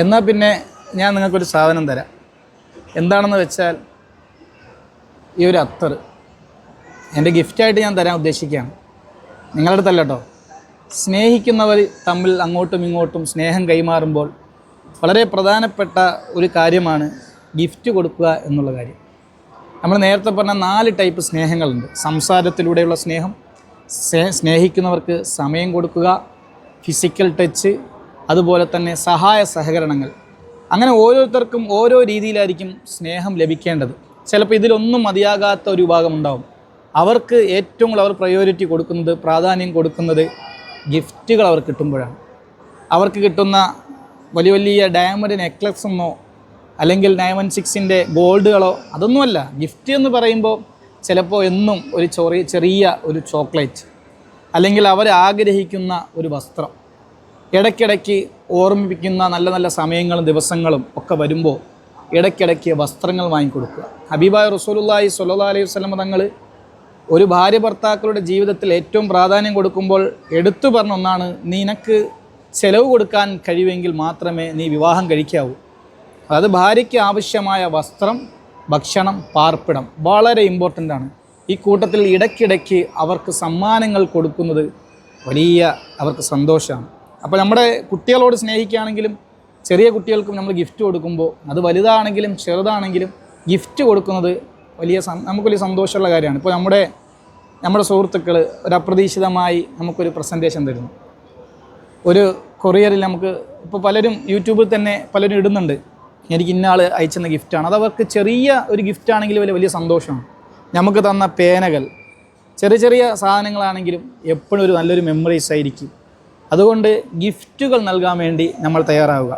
എന്നാൽ പിന്നെ ഞാൻ നിങ്ങൾക്കൊരു സാധനം തരാം. എന്താണെന്ന് വെച്ചാൽ ഈ ഒരു അത്തർ എന്റെ ഗിഫ്റ്റായിട്ട് ഞാൻ തരാൻ ഉദ്ദേശിക്കുകയാണ്. നിങ്ങളുടെ അടുത്തല്ല കേട്ടോ. സ്നേഹിക്കുന്നവർ തമ്മിൽ അങ്ങോട്ടും ഇങ്ങോട്ടും സ്നേഹം കൈമാറുമ്പോൾ വളരെ പ്രധാനപ്പെട്ട ഒരു കാര്യമാണ് ഗിഫ്റ്റ് കൊടുക്കുക എന്നുള്ള കാര്യം. നമ്മൾ നേരത്തെ പറഞ്ഞ നാല് ടൈപ്പ് സ്നേഹങ്ങളുണ്ട്. സംസാരത്തിലൂടെയുള്ള സ്നേഹം സ്നേഹിക്കുന്നവർക്ക് സമയം കൊടുക്കുക ഫിസിക്കൽ ടച്ച് അതുപോലെ തന്നെ സഹായ സഹകരണങ്ങൾ. അങ്ങനെ ഓരോരുത്തർക്കും ഓരോ രീതിയിലായിരിക്കും സ്നേഹം ലഭിക്കേണ്ടത്. ചിലപ്പോൾ ഇതിലൊന്നും മതിയാകാത്ത ഒരു വിഭാഗം ഉണ്ടാവും. അവർക്ക് ഏറ്റവും കൂടുതൽ അവർ പ്രയോറിറ്റി കൊടുക്കുന്നത് പ്രാധാന്യം കൊടുക്കുന്നത് ഗിഫ്റ്റുകൾ അവർക്ക് കിട്ടുമ്പോഴാണ്. അവർക്ക് കിട്ടുന്ന വലിയ വലിയ ഡയമണ്ട് നെക്ലസ് എന്നോ അല്ലെങ്കിൽ നയൻ സിക്സിന്റെ ഗോൾഡുകളോ അതൊന്നുമല്ല. ഗിഫ്റ്റ് എന്ന് പറയുമ്പോൾ ചിലപ്പോൾ എന്നും ഒരു ചെറിയ ചെറിയ ഒരു ചോക്ലേറ്റ് അല്ലെങ്കിൽ അവർ ആഗ്രഹിക്കുന്ന ഒരു വസ്ത്രം. ഇടയ്ക്കിടയ്ക്ക് ഓർമ്മിപ്പിക്കുന്ന നല്ല നല്ല സമയങ്ങളും ദിവസങ്ങളും ഒക്കെ വരുമ്പോൾ ഇടയ്ക്കിടയ്ക്ക് വസ്ത്രങ്ങൾ വാങ്ങിക്കൊടുക്കുക. ഹബീബായ റസൂലുള്ളാഹി സല്ലാ അലൈഹി വസല്ലം തങ്ങൾ ഒരു ഭാര്യ ഭർത്താക്കളുടെ ജീവിതത്തിൽ ഏറ്റവും പ്രാധാന്യം കൊടുക്കുമ്പോൾ എടുത്തു പറഞ്ഞ ഒന്നാണ് നിനക്ക് ചെലവ് കൊടുക്കാൻ കഴിയുമെങ്കിൽ മാത്രമേ നീ വിവാഹം കഴിക്കാവൂ. അതായത് ഭാര്യയ്ക്ക് ആവശ്യമായ വസ്ത്രം ഭക്ഷണം പാർപ്പിടം വളരെ ഇമ്പോർട്ടന്റ് ആണ്. ഈ കൂട്ടത്തിൽ ഇടയ്ക്കിടയ്ക്ക് അവർക്ക് സമ്മാനങ്ങൾ കൊടുക്കുന്നത് വലിയ അവർക്ക് സന്തോഷമാണ്. അപ്പോൾ നമ്മുടെ കുട്ടികളോട് സ്നേഹിക്കുകയാണെങ്കിലും ചെറിയ കുട്ടികൾക്കും നമ്മൾ ഗിഫ്റ്റ് കൊടുക്കുമ്പോൾ അത് വലുതാണെങ്കിലും ചെറുതാണെങ്കിലും ഗിഫ്റ്റ് കൊടുക്കുന്നത് വലിയ നമുക്ക് വലിയ സന്തോഷമുള്ള കാര്യമാണ്. ഇപ്പോൾ നമ്മുടെ നമ്മുടെ സുഹൃത്തുക്കൾ ഒരു അപ്രതീക്ഷിതമായി നമുക്കൊരു പ്രസന്റേഷൻ തരുന്നു. ഒരു കൊറിയറിൽ നമുക്ക് ഇപ്പോൾ പലരും യൂട്യൂബിൽ തന്നെ പലരും ഇടുന്നുണ്ട്. എനിക്ക് ഇന്ന ആൾ അയച്ചെന്ന ഗിഫ്റ്റാണ് അത് അവർക്ക് ചെറിയ ഒരു ഗിഫ്റ്റ് ആണെങ്കിൽ വലിയ വലിയ സന്തോഷമാണ്. നമുക്ക് തന്ന പേനകൾ ചെറിയ ചെറിയ സാധനങ്ങളാണെങ്കിലും എപ്പോഴും ഒരു നല്ലൊരു മെമ്മറീസ് ആയിരിക്കും. അതുകൊണ്ട് ഗിഫ്റ്റുകൾ നൽകാൻ വേണ്ടി നമ്മൾ തയ്യാറാവുക.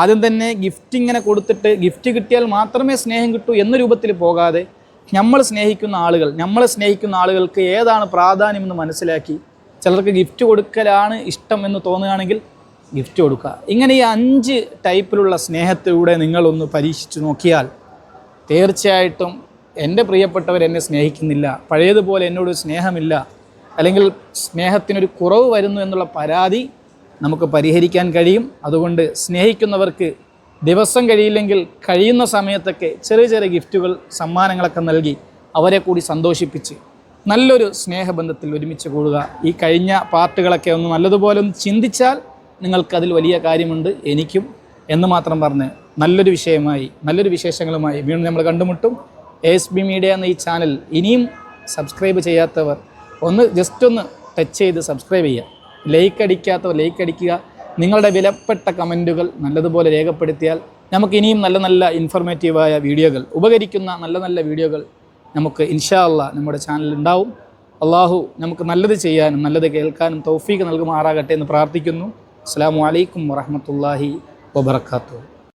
ആദ്യം തന്നെ ഗിഫ്റ്റ് ഇങ്ങനെ കൊടുത്തിട്ട് ഗിഫ്റ്റ് കിട്ടിയാൽ മാത്രമേ സ്നേഹം കിട്ടൂ എന്ന രൂപത്തിൽ പോകാതെ നമ്മൾ സ്നേഹിക്കുന്ന ആളുകൾ നമ്മളെ സ്നേഹിക്കുന്ന ആളുകൾക്ക് ഏതാണ് പ്രാധാന്യമെന്ന് മനസ്സിലാക്കി ചിലർക്ക് ഗിഫ്റ്റ് കൊടുക്കലാണ് ഇഷ്ടം എന്ന് തോന്നുകയാണെങ്കിൽ ഗിഫ്റ്റ് കൊടുക്കുക. ഇങ്ങനെ ഈ അഞ്ച് ടൈപ്പിലുള്ള സ്നേഹത്തിലൂടെ നിങ്ങളൊന്ന് പരീക്ഷിച്ചു നോക്കിയാൽ തീർച്ചയായിട്ടും എന്റെ പ്രിയപ്പെട്ടവർ എന്നെ സ്നേഹിക്കുന്നില്ല പഴയതുപോലെ എന്നോട് സ്നേഹമില്ല അല്ലെങ്കിൽ സ്നേഹത്തിനൊരു കുറവ് വരുന്നു എന്നുള്ള പരാതി നമുക്ക് പരിഹരിക്കാൻ കഴിയും. അതുകൊണ്ട് സ്നേഹിക്കുന്നവർക്ക് ദിവസം കഴിയില്ലെങ്കിൽ കഴിയുന്ന സമയത്തൊക്കെ ചെറിയ ചെറിയ ഗിഫ്റ്റുകൾ സമ്മാനങ്ങളൊക്കെ നൽകി അവരെ കൂടി സന്തോഷിപ്പിച്ച് നല്ലൊരു സ്നേഹബന്ധത്തിൽ ഒരുമിച്ച് കൂടുക. ഈ കഴിഞ്ഞ പാർട്ടുകളൊക്കെ ഒന്ന് നല്ലതുപോലെ ഒന്ന് ചിന്തിച്ചാൽ നിങ്ങൾക്കതിൽ വലിയ കാര്യമുണ്ട് എനിക്കും. എന്ന് മാത്രം പറഞ്ഞ് നല്ലൊരു വിഷയമായി നല്ലൊരു വിശേഷങ്ങളുമായി വീണ്ടും നമ്മൾ കണ്ടുമുട്ടും. എസ് ബി മീഡിയ എന്ന ഈ ചാനൽ ഇനിയും സബ്സ്ക്രൈബ് ചെയ്യാത്തവർ ഒന്ന് ജസ്റ്റ് ഒന്ന് ടച്ച് ചെയ്ത് സബ്സ്ക്രൈബ് ചെയ്യുക. ലൈക്ക് അടിക്കാത്തവർ ലൈക്ക് അടിക്കുക. നിങ്ങളുടെ വിലപ്പെട്ട കമന്റുകൾ നല്ലതുപോലെ രേഖപ്പെടുത്തിയാൽ നമുക്ക് ഇനിയും നല്ല നല്ല ഇൻഫോർമേറ്റീവായ വീഡിയോകൾ ഉപകരിക്കുന്ന നല്ല നല്ല വീഡിയോകൾ നമുക്ക് ഇൻഷാ അള്ളാ നമ്മുടെ ചാനലിൽ ഉണ്ടാവും. അള്ളാഹു നമുക്ക് നല്ലത് ചെയ്യാനും നല്ലത് കേൾക്കാനും തൗഫീക്ക് നൽകുമാറാകട്ടെ എന്ന് പ്രാർത്ഥിക്കുന്നു. അസ്സാം വലൈക്കും വറഹമത്തല്ലാഹി വബർക്കാത്തു